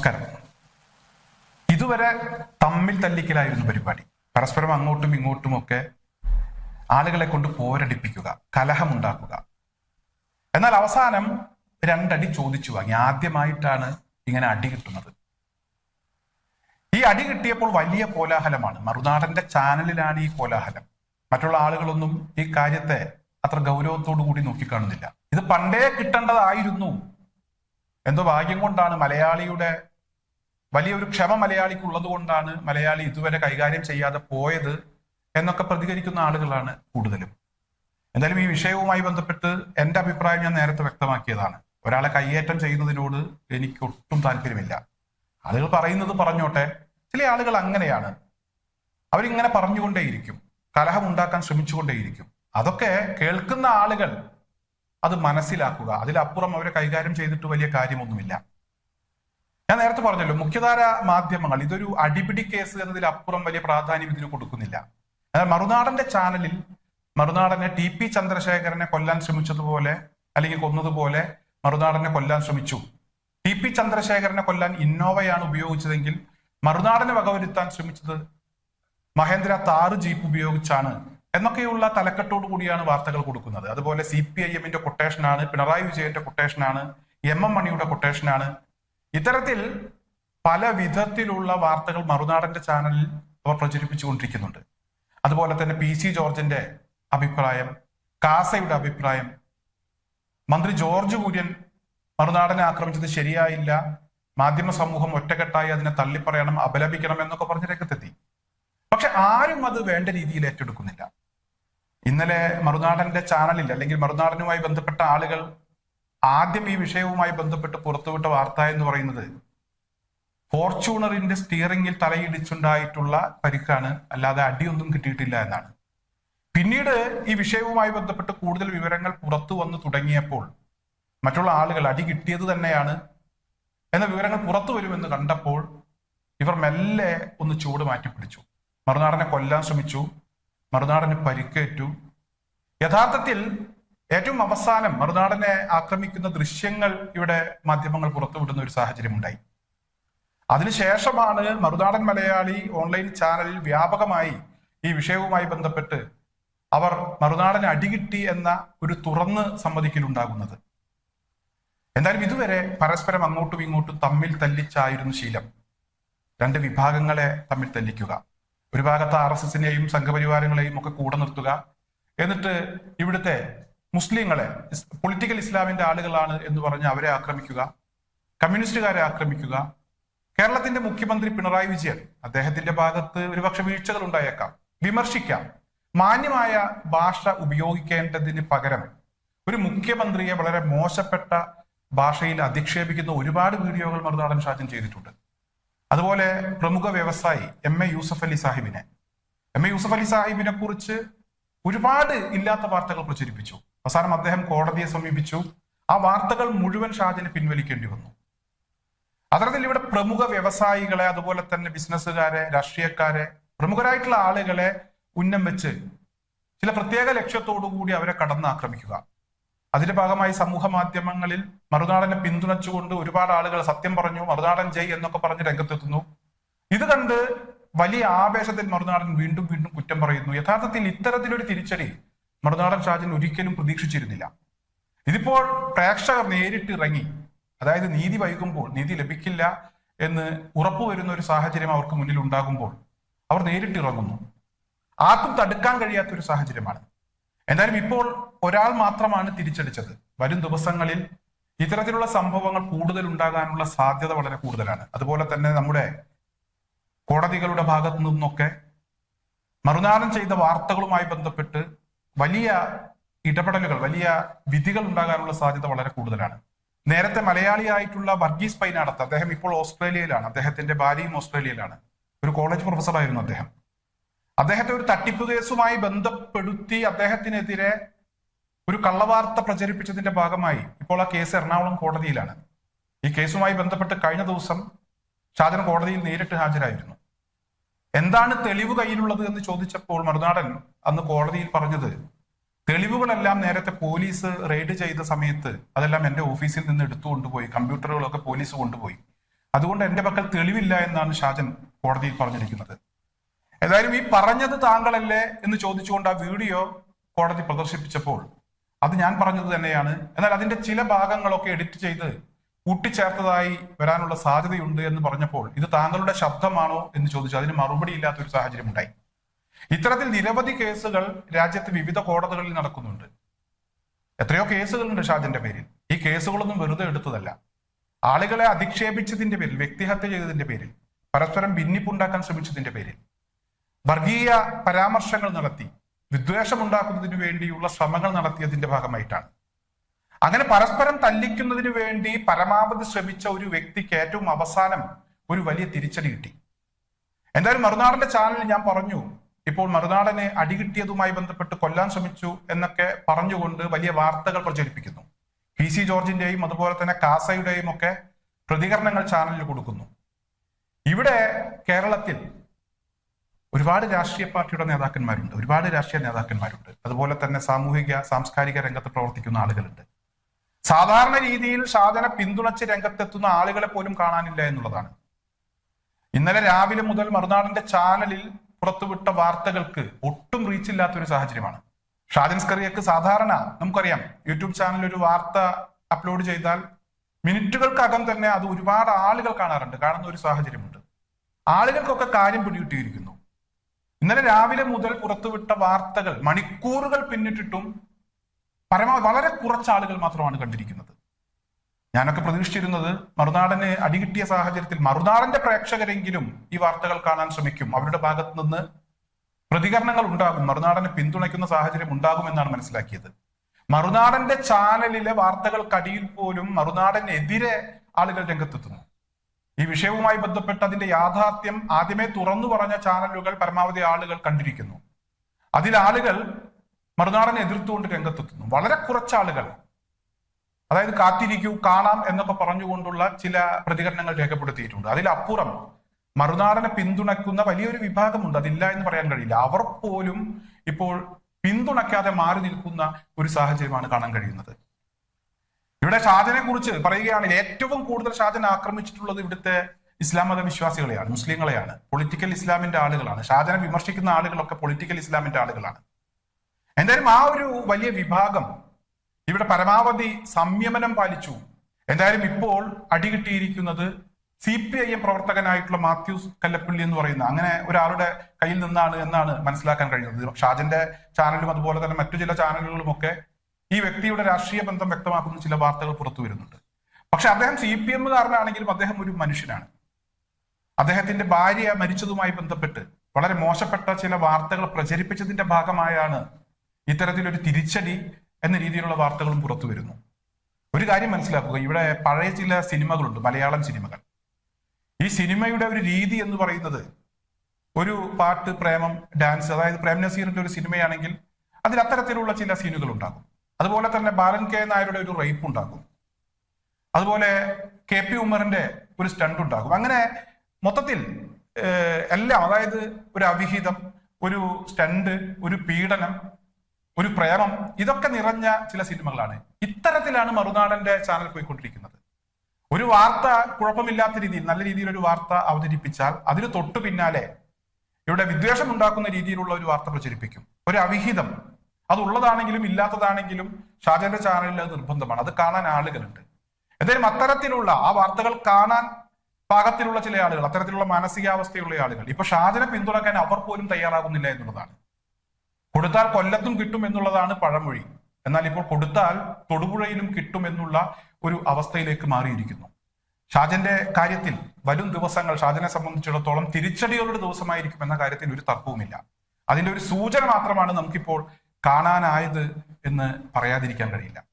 നമസ്കാരം. ഇതുവരെ തമ്മിൽ തല്ലിക്കലായിരുന്നു പരിപാടി. പരസ്പരം അങ്ങോട്ടും ഇങ്ങോട്ടും ഒക്കെ ആളുകളെ കൊണ്ട് പോരടിപ്പിക്കുക കലഹമുണ്ടാക്കുക. എന്നാൽ അവസാനം രണ്ടടി ചോദിച്ചു വാങ്ങി. ആദ്യമായിട്ടാണ് ഇങ്ങനെ അടി കിട്ടുന്നത്. ഈ അടി കിട്ടിയപ്പോൾ വലിയ കോലാഹലമാണ്. മറുനാടന്റെ ചാനലിലാണ് ഈ കോലാഹലം. മറ്റുള്ള ആളുകളൊന്നും ഈ കാര്യത്തെ അത്ര ഗൗരവത്തോടു കൂടി നോക്കിക്കാണുന്നില്ല. ഇത് പണ്ടേ കിട്ടേണ്ടതായിരുന്നു. എന്തോ ഭാഗ്യം കൊണ്ടാണ് മലയാളിയുടെ വലിയൊരു ക്ഷമ മലയാളിക്ക് ഉള്ളത് കൊണ്ടാണ് മലയാളി ഇതുവരെ കൈകാര്യം ചെയ്യാതെ പോയത് എന്നൊക്കെ പ്രതികരിക്കുന്ന ആളുകളാണ് കൂടുതലും. എന്തായാലും ഈ വിഷയവുമായി ബന്ധപ്പെട്ട് എന്റെ അഭിപ്രായം ഞാൻ നേരത്തെ വ്യക്തമാക്കിയതാണ്. ഒരാളെ കയ്യേറ്റം ചെയ്യുന്നതിനോട് എനിക്ക് ഒട്ടും താല്പര്യമില്ല. ആളുകൾ പറയുന്നത് പറഞ്ഞോട്ടെ ചില ആളുകൾ അങ്ങനെയാണ്. അവരിങ്ങനെ പറഞ്ഞുകൊണ്ടേയിരിക്കും. കലഹം ഉണ്ടാക്കാൻ ശ്രമിച്ചുകൊണ്ടേയിരിക്കും. അതൊക്കെ കേൾക്കുന്ന ആളുകൾ അത് മനസ്സിലാക്കുക. അതിലപ്പുറം അവരെ കൈകാര്യം ചെയ്തിട്ട് വലിയ കാര്യമൊന്നുമില്ല. ഞാൻ നേരത്തെ പറഞ്ഞല്ലോ മുഖ്യധാര മാധ്യമങ്ങൾ ഇതൊരു അടിപിടി കേസ് എന്നതിലപ്പുറം വലിയ പ്രാധാന്യം ഇതിന് കൊടുക്കുന്നില്ല. എന്നാൽ മറുനാടന്റെ ചാനലിൽ മറുനാടനെ ടി പി ചന്ദ്രശേഖരനെ കൊല്ലാൻ ശ്രമിച്ചതുപോലെ അല്ലെങ്കിൽ കൊന്നതുപോലെ മറുനാടനെ കൊല്ലാൻ ശ്രമിച്ചു. ടി പി ചന്ദ്രശേഖരനെ കൊല്ലാൻ ഇന്നോവയാണ് ഉപയോഗിച്ചതെങ്കിൽ മറുനാടനെ വകവരുത്താൻ ശ്രമിച്ചത് മഹേന്ദ്ര താറ് ജീപ്പ് ഉപയോഗിച്ചാണ് എന്നൊക്കെയുള്ള തലക്കെട്ടോടു കൂടിയാണ് വാർത്തകൾ കൊടുക്കുന്നത്. അതുപോലെ സി പി ഐ എമ്മിന്റെ കൊട്ടേഷനാണ് പിണറായി വിജയന്റെ കൊട്ടേഷനാണ് എം എം മണിയുടെ കൊട്ടേഷനാണ് ഇത്തരത്തിൽ പല വിധത്തിലുള്ള വാർത്തകൾ മറുനാടന്റെ ചാനലിൽ അവർ പ്രചരിപ്പിച്ചുകൊണ്ടിരിക്കുന്നുണ്ട്. അതുപോലെ തന്നെ പി സി ജോർജിന്റെ അഭിപ്രായം കാസയുടെ അഭിപ്രായം. മന്ത്രി ജോർജ് കുര്യൻ മറുനാടനെ ആക്രമിച്ചത് ശരിയായില്ല. മാധ്യമ സമൂഹം ഒറ്റക്കെട്ടായി അതിനെ തള്ളിപ്പറയണം അപലപിക്കണം എന്നൊക്കെ പറഞ്ഞ് രംഗത്തെത്തി. പക്ഷെ ആരും അത് വേണ്ട രീതിയിൽ ഏറ്റെടുക്കുന്നില്ല. ഇന്നലെ മറുനാടന്റെ ചാനലിൽ അല്ലെങ്കിൽ മറുനാടനുമായി ബന്ധപ്പെട്ട ആളുകൾ ആദ്യം ഈ വിഷയവുമായി ബന്ധപ്പെട്ട് പുറത്തുവിട്ട വാർത്ത എന്ന് പറയുന്നത് ഫോർച്യൂണറിന്റെ സ്റ്റിയറിംഗിൽ തലയിടിച്ചുണ്ടായിട്ടുള്ള പരിക്കാണ്. അല്ലാതെ അടിയൊന്നും കിട്ടിയിട്ടില്ല എന്നാണ്. പിന്നീട് ഈ വിഷയവുമായി ബന്ധപ്പെട്ട് കൂടുതൽ വിവരങ്ങൾ പുറത്തു വന്നു തുടങ്ങിയപ്പോൾ മറ്റുള്ള ആളുകൾ അടി കിട്ടിയത് തന്നെയാണ് എന്ന വിവരങ്ങൾ പുറത്തു വരുമെന്ന് കണ്ടപ്പോൾ ഇവർ മെല്ലെ ഒന്ന് ചൂട് മാറ്റിപ്പിടിച്ചു മറുനാടനെ കൊല്ലാൻ ശ്രമിച്ചു. മറുനാടന് പരിക്കേറ്റു. യഥാർത്ഥത്തിൽ ഏറ്റവും അവസാനം മറുനാടനെ ആക്രമിക്കുന്ന ദൃശ്യങ്ങൾ ഇവിടെ മാധ്യമങ്ങൾ പുറത്തുവിടുന്ന ഒരു സാഹചര്യം ഉണ്ടായി അതിനുശേഷമാണ് മറുനാടൻ മലയാളി ഓൺലൈൻ ചാനലിൽ വ്യാപകമായി ഈ വിഷയവുമായി ബന്ധപ്പെട്ട് അവർ മറുനാടന് അടികിട്ടി എന്ന ഒരു തുറന്ന് സമ്മതിക്കലുണ്ടാകുന്നത്. എന്തായാലും ഇതുവരെ പരസ്പരം അങ്ങോട്ടും ഇങ്ങോട്ടും തമ്മിൽ തല്ലിച്ചായിരുന്നു ശീലം. രണ്ട് വിഭാഗങ്ങളെ തമ്മിൽ തല്ലിക്കുക. ഒരു ഭാഗത്ത് ആർ എസ് എസിനെയും സംഘപരിവാരങ്ങളെയും ഒക്കെ കൂടെ നിർത്തുക. എന്നിട്ട് ഇവിടുത്തെ മുസ്ലിങ്ങളെ പൊളിറ്റിക്കൽ ഇസ്ലാമിന്റെ ആളുകളാണ് എന്ന് പറഞ്ഞ് അവരെ ആക്രമിക്കുക കമ്മ്യൂണിസ്റ്റുകാരെ ആക്രമിക്കുക. കേരളത്തിന്റെ മുഖ്യമന്ത്രി പിണറായി വിജയൻ അദ്ദേഹത്തിന്റെ ഭാഗത്ത് ഒരുപക്ഷെ വീഴ്ചകൾ ഉണ്ടായേക്കാം വിമർശിക്കാം. മാന്യമായ ഭാഷ ഉപയോഗിക്കേണ്ടതിന് പകരം ഒരു മുഖ്യമന്ത്രിയെ വളരെ മോശപ്പെട്ട ഭാഷയിൽ അധിക്ഷേപിക്കുന്ന ഒരുപാട് വീഡിയോകൾ മറുനാടൻ ഷാജൻ ചെയ്തിട്ടുണ്ട്. അതുപോലെ പ്രമുഖ വ്യവസായി എം എ യൂസഫ് അലി സാഹിബിനെ. എം എ യൂസഫ് അലി സാഹിബിനെ കുറിച്ച് ഒരുപാട് ഇല്ലാത്ത വാർത്തകൾ പ്രചരിപ്പിച്ചു. അവസാനം അദ്ദേഹം കോടതിയെ സമീപിച്ചു. ആ വാർത്തകൾ മുഴുവൻ ഷാജിന് പിൻവലിക്കേണ്ടി വന്നു. അത്തരത്തിൽ ഇവിടെ പ്രമുഖ വ്യവസായികളെ അതുപോലെ തന്നെ ബിസിനസ്സുകാരെ രാഷ്ട്രീയക്കാരെ പ്രമുഖരായിട്ടുള്ള ആളുകളെ ഉന്നം വെച്ച് ചില പ്രത്യേക ലക്ഷ്യത്തോടു കൂടി അവരെ കടന്ന് ആക്രമിക്കുക അതിന്റെ ഭാഗമായി സമൂഹ മാധ്യമങ്ങളിൽ മറുനാടനെ പിന്തുണച്ചുകൊണ്ട് ഒരുപാട് ആളുകൾ സത്യം പറഞ്ഞു മറുനാടൻ ജയ് എന്നൊക്കെ പറഞ്ഞ് രംഗത്തെത്തുന്നു. ഇത് കണ്ട് വലിയ ആവേശത്തിൽ മറുനാടൻ വീണ്ടും വീണ്ടും കുറ്റം പറയുന്നു. യഥാർത്ഥത്തിൽ ഇത്തരത്തിലൊരു തിരിച്ചടി മറുനാടൻ ഷാജൻ ഒരിക്കലും പ്രതീക്ഷിച്ചിരുന്നില്ല. ഇതിപ്പോൾ പ്രേക്ഷകർ നേരിട്ട് ഇറങ്ങി. അതായത് നീതി വൈകുമ്പോൾ നീതി ലഭിക്കില്ല എന്ന് ഉറപ്പുവരുന്ന ഒരു സാഹചര്യം അവർക്ക് മുന്നിൽ ഉണ്ടാകുമ്പോൾ അവർ നേരിട്ട് ഇറങ്ങുന്നു. ആർക്കും തടുക്കാൻ കഴിയാത്ത ഒരു സാഹചര്യമാണ്. എന്തായാലും ഇപ്പോൾ ഒരാൾ മാത്രമാണ് തിരിച്ചടിച്ചത്. വരും ദിവസങ്ങളിൽ ഇത്തരത്തിലുള്ള സംഭവങ്ങൾ കൂടുതൽ ഉണ്ടാകാനുള്ള സാധ്യത വളരെ കൂടുതലാണ്. അതുപോലെ തന്നെ നമ്മുടെ കോടതികളുടെ ഭാഗത്തു നിന്നൊക്കെ മറുനാടൻ ചെയ്ത വാർത്തകളുമായി ബന്ധപ്പെട്ട് വലിയ ഇടപെടലുകൾ വലിയ വിധികൾ ഉണ്ടാകാനുള്ള സാധ്യത വളരെ കൂടുതലാണ്. നേരത്തെ മലയാളിയായിട്ടുള്ള വർഗീസ് പൈനാടത്ത് അദ്ദേഹം ഇപ്പോൾ ഓസ്ട്രേലിയയിലാണ്. അദ്ദേഹത്തിന്റെ ഭാര്യയും ഓസ്ട്രേലിയയിലാണ്. ഒരു കോളേജ് പ്രൊഫസറായിരുന്നു അദ്ദേഹം. അദ്ദേഹത്തെ ഒരു തട്ടിപ്പ് കേസുമായി ബന്ധപ്പെടുത്തി അദ്ദേഹത്തിനെതിരെ ഒരു കള്ളവാർത്ത പ്രചരിപ്പിച്ചതിന്റെ ഭാഗമായി ഇപ്പോൾ ആ കേസ് എറണാകുളം കോടതിയിലാണ്. ഈ കേസുമായി ബന്ധപ്പെട്ട് കഴിഞ്ഞ ദിവസം ഷാജൻ കോടതിയിൽ നേരിട്ട് ഹാജരായിരുന്നു. എന്താണ് തെളിവ് കയ്യിലുള്ളത് എന്ന് ചോദിച്ചപ്പോൾ മറുനാടൻ അന്ന് കോടതിയിൽ പറഞ്ഞത് തെളിവുകളെല്ലാം നേരത്തെ പോലീസ് റെയ്ഡ് ചെയ്ത സമയത്ത് അതെല്ലാം എന്റെ ഓഫീസിൽ നിന്ന് എടുത്തു കൊണ്ടുപോയി കമ്പ്യൂട്ടറുകളൊക്കെ പോലീസ് കൊണ്ടുപോയി. അതുകൊണ്ട് എന്റെ പക്കൽ തെളിവില്ല എന്നാണ് ഷാജൻ കോടതിയിൽ പറഞ്ഞിരിക്കുന്നത്. ഏതായാലും ഈ പറഞ്ഞത് താങ്കളല്ലേ എന്ന് ചോദിച്ചുകൊണ്ട് ആ വീഡിയോ കോടതി പ്രദർശിപ്പിച്ചപ്പോൾ അത് ഞാൻ പറഞ്ഞത് തന്നെയാണ്. എന്നാൽ അതിന്റെ ചില ഭാഗങ്ങളൊക്കെ എഡിറ്റ് ചെയ്ത് കൂട്ടിച്ചേർത്തതായി വരാനുള്ള സാധ്യതയുണ്ട് എന്ന് പറഞ്ഞപ്പോൾ ഇത് താങ്കളുടെ ശബ്ദമാണോ എന്ന് ചോദിച്ചു. അതിന് മറുപടി ഇല്ലാത്ത ഒരു സാഹചര്യം ഉണ്ടായി. ഇത്തരത്തിൽ നിരവധി കേസുകൾ രാജ്യത്ത് വിവിധ കോടതികളിൽ നടക്കുന്നുണ്ട്. എത്രയോ കേസുകളുണ്ട് ഷാജിന്റെ പേരിൽ. ഈ കേസുകളൊന്നും വെറുതെ എടുത്തതല്ല. ആളുകളെ അധിക്ഷേപിച്ചതിന്റെ പേരിൽ വ്യക്തിഹത്യ ചെയ്തതിന്റെ പേരിൽ പരസ്പരം ഭിന്നിപ്പുണ്ടാക്കാൻ ശ്രമിച്ചതിന്റെ പേരിൽ വർഗീയ പരാമർശങ്ങൾ നടത്തി വിദ്വേഷമുണ്ടാക്കുന്നതിന് വേണ്ടിയുള്ള ശ്രമങ്ങൾ നടത്തിയതിന്റെ ഭാഗമായിട്ടാണ്. അങ്ങനെ പരസ്പരം തല്ലിക്കുന്നതിന് വേണ്ടി പരമാവധി ശ്രമിച്ച ഒരു വ്യക്തിക്ക് ഏറ്റവും അവസാനം ഒരു വലിയ തിരിച്ചടി കിട്ടി. എന്തായാലും മറുനാടന്റെ ചാനലിൽ ഞാൻ പറഞ്ഞു ഇപ്പോൾ മറുനാടനെ അടികിട്ടിയതുമായി ബന്ധപ്പെട്ട് കൊല്ലാൻ ശ്രമിച്ചു എന്നൊക്കെ പറഞ്ഞുകൊണ്ട് വലിയ വാർത്തകൾ പ്രചരിപ്പിക്കുന്നു. പി സി ജോർജിന്റെയും അതുപോലെ തന്നെ കാസയുടെയും ഒക്കെ പ്രതികരണങ്ങൾ ചാനലിൽ കൊടുക്കുന്നു. ഇവിടെ കേരളത്തിൽ ഒരുപാട് രാഷ്ട്രീയ പാർട്ടിയുടെ നേതാക്കന്മാരുണ്ട് ഒരുപാട് രാഷ്ട്രീയ നേതാക്കന്മാരുണ്ട്. അതുപോലെ തന്നെ സാമൂഹിക സാംസ്കാരിക രംഗത്ത് പ്രവർത്തിക്കുന്ന ആളുകളുണ്ട്. സാധാരണ രീതിയിൽ ഷാജനെ പിന്തുണച്ച് രംഗത്തെത്തുന്ന ആളുകളെ പോലും കാണാനില്ല എന്നുള്ളതാണ്. ഇന്നലെ രാവിലെ മുതൽ മറുനാടിന്റെ ചാനലിൽ പുറത്തുവിട്ട വാർത്തകൾക്ക് ഒട്ടും റീച്ച് ഇല്ലാത്ത ഒരു സാഹചര്യമാണ്. ഷാജൻ സ്കറിയക്ക് സാധാരണ നമുക്കറിയാം യൂട്യൂബ് ചാനലിൽ ഒരു വാർത്ത അപ്ലോഡ് ചെയ്താൽ മിനിറ്റുകൾക്കകം തന്നെ അത് ഒരുപാട് ആളുകൾ കാണാറുണ്ട് കാണുന്ന ഒരു സാഹചര്യമുണ്ട്. ആളുകൾക്കൊക്കെ കാര്യം പിടികിട്ടിയിരിക്കുന്നു. ഇന്നലെ രാവിലെ മുതൽ പുറത്തുവിട്ട വാർത്തകൾ മണിക്കൂറുകൾ പിന്നിട്ടിട്ടും പരമാവധി വളരെ കുറച്ച് ആളുകൾ മാത്രമാണ് കണ്ടിരിക്കുന്നത്. ഞാനൊക്കെ പ്രതീക്ഷിച്ചിരുന്നത് മറുനാടന് അടികിട്ടിയ സാഹചര്യത്തിൽ മറുനാടന്റെ പ്രേക്ഷകരെങ്കിലും ഈ വാർത്തകൾ കാണാൻ ശ്രമിക്കും. അവരുടെ ഭാഗത്ത് നിന്ന് പ്രതികരണങ്ങൾ ഉണ്ടാകും. മറുനാടനെ പിന്തുണയ്ക്കുന്ന സാഹചര്യം ഉണ്ടാകുമെന്നാണ് മനസ്സിലാക്കിയത്. മറുനാടന്റെ ചാനലിലെ വാർത്തകൾക്കടിയിൽ പോലും മറുനാടനെതിരെ ആളുകൾ രംഗത്തെത്തുന്നു. ഈ വിഷയവുമായി ബന്ധപ്പെട്ട് അതിന്റെ യാഥാർത്ഥ്യം ആദ്യമേ തുറന്നു പറഞ്ഞ ചാനലുകൾ പരമാവധി ആളുകൾ കണ്ടിരിക്കുന്നു. അതിൽ ആളുകൾ മറുനാടനെ എതിർത്തുകൊണ്ട് രംഗത്തെത്തുന്നു. വളരെ കുറച്ചാളുകൾ. അതായത് കാത്തിരിക്കൂ കാണാം എന്നൊക്കെ പറഞ്ഞുകൊണ്ടുള്ള ചില പ്രതികരണങ്ങൾ രേഖപ്പെടുത്തിയിട്ടുണ്ട്. അതിലപ്പുറം മറുനാടനെ പിന്തുണയ്ക്കുന്ന വലിയൊരു വിഭാഗമുണ്ട്. അതില്ല എന്ന് പറയാൻ കഴിയില്ല. അവർ പോലും ഇപ്പോൾ പിന്തുണയ്ക്കാതെ മാറി നിൽക്കുന്ന ഒരു സാഹചര്യമാണ് കാണാൻ കഴിയുന്നത്. ഇവിടെ ഷാജനെ കുറിച്ച് പറയുകയാണെങ്കിൽ ഏറ്റവും കൂടുതൽ ഷാജൻ ആക്രമിച്ചിട്ടുള്ളത് ഇവിടുത്തെ ഇസ്ലാം മത വിശ്വാസികളെയാണ് മുസ്ലിങ്ങളെയാണ്. പൊളിറ്റിക്കൽ ഇസ്ലാമിന്റെ ആളുകളാണ്. ഷാജനെ വിമർശിക്കുന്ന ആളുകളൊക്കെ പൊളിറ്റിക്കൽ ഇസ്ലാമിന്റെ ആളുകളാണ്. എന്തായാലും ആ ഒരു വലിയ വിഭാഗം ഇവിടെ പരമാവധി സംയമനം പാലിച്ചു. എന്തായാലും ഇപ്പോൾ അടികിട്ടിയിരിക്കുന്നത് സി പി ഐ എം പ്രവർത്തകനായിട്ടുള്ള മാത്യൂസ് കല്ലപ്പള്ളി എന്ന് പറയുന്ന അങ്ങനെ ഒരാളുടെ കയ്യിൽ നിന്നാണ് എന്നാണ് മനസ്സിലാക്കാൻ കഴിയുന്നത് ഷാജന്റെ ചാനലും അതുപോലെ തന്നെ മറ്റു ചില ചാനലുകളും ഒക്കെ ഈ വ്യക്തിയുടെ രാഷ്ട്രീയ ബന്ധം വ്യക്തമാക്കുന്ന ചില വാർത്തകൾ പുറത്തു വരുന്നുണ്ട്. പക്ഷെ അദ്ദേഹം സി പി എമ്മുകാരനാണെങ്കിലും അദ്ദേഹം ഒരു മനുഷ്യനാണ്. അദ്ദേഹത്തിന്റെ ഭാര്യ മരിച്ചതുമായി ബന്ധപ്പെട്ട് വളരെ മോശപ്പെട്ട ചില വാർത്തകൾ പ്രചരിപ്പിച്ചതിന്റെ ഭാഗമായാണ് ഇത്തരത്തിലൊരു തിരിച്ചടി എന്ന രീതിയിലുള്ള വാർത്തകളും പുറത്തു വരുന്നു. ഒരു കാര്യം മനസ്സിലാക്കുക. ഇവിടെ പഴയ ചില സിനിമകളുണ്ട്. മലയാളം സിനിമകൾ. ഈ സിനിമയുടെ ഒരു രീതി എന്ന് പറയുന്നത് ഒരു പാട്ട് പ്രേമം ഡാൻസ് അതായത് പ്രേം നസീറിന്റെ ഒരു സിനിമയാണെങ്കിൽ അതിൽ അത്തരത്തിലുള്ള ചില സീനുകൾ ഉണ്ടാകും. അതുപോലെ തന്നെ ബാലൻ കെ നായരുടെ ഒരു റേപ്പ് ഉണ്ടാകും. അതുപോലെ കെ പി ഉമറിന്റെ ഒരു സ്റ്റണ്ട് ഉണ്ടാകും. അങ്ങനെ മൊത്തത്തിൽ എല്ലാം അതായത് ഒരു അവിഹിതം ഒരു സ്റ്റണ്ട് ഒരു പീഡനം ഒരു പ്രേമം ഇതൊക്കെ നിറഞ്ഞ ചില സിനിമകളാണ്. ഇത്തരത്തിലാണ് മറുനാടന്റെ ചാനൽ പോയിക്കൊണ്ടിരിക്കുന്നത്. ഒരു വാർത്ത കുഴപ്പമില്ലാത്ത രീതിയിൽ നല്ല രീതിയിൽ ഒരു വാർത്ത അവതരിപ്പിച്ചാൽ അതിന് തൊട്ടു പിന്നാലെ ഇവിടെ വിദ്വേഷം ഉണ്ടാക്കുന്ന രീതിയിലുള്ള ഒരു വാർത്ത പ്രചരിപ്പിക്കും. ഒരു അവിഹിതം. അത് ഉള്ളതാണെങ്കിലും ഇല്ലാത്തതാണെങ്കിലും ഷാജന്റെ ചാനലിൽ അത് നിർബന്ധമാണ്. അത് കാണാൻ ആളുകളുണ്ട്. എന്തായാലും അത്തരത്തിലുള്ള ആ വാർത്തകൾ കാണാൻ പാകത്തിലുള്ള ചില ആളുകൾ അത്തരത്തിലുള്ള മാനസികാവസ്ഥയുള്ള ആളുകൾ. ഇപ്പൊ ഷാജനെ പിന്തുണക്കാൻ അവർ പോലും തയ്യാറാകുന്നില്ല എന്നുള്ളതാണ്. കൊടുത്താൽ കൊല്ലത്തും കിട്ടും എന്നുള്ളതാണ് പഴമൊഴി. എന്നാൽ ഇപ്പോൾ കൊടുത്താൽ തൊടുപുഴയിലും കിട്ടും എന്നുള്ള ഒരു അവസ്ഥയിലേക്ക് മാറിയിരിക്കുന്നു. ഷാജന്റെ കാര്യത്തിൽ വരും ദിവസങ്ങൾ ഷാജനെ സംബന്ധിച്ചിടത്തോളം തിരിച്ചടികളുടെ ദിവസമായിരിക്കും എന്ന കാര്യത്തിൽ ഒരു തർക്കവുമില്ല. അതിന്റെ ഒരു സൂചന മാത്രമാണ് നമുക്കിപ്പോൾ കാണാനായത് എന്ന് പറയാതിരിക്കാൻ കഴിയില്ല.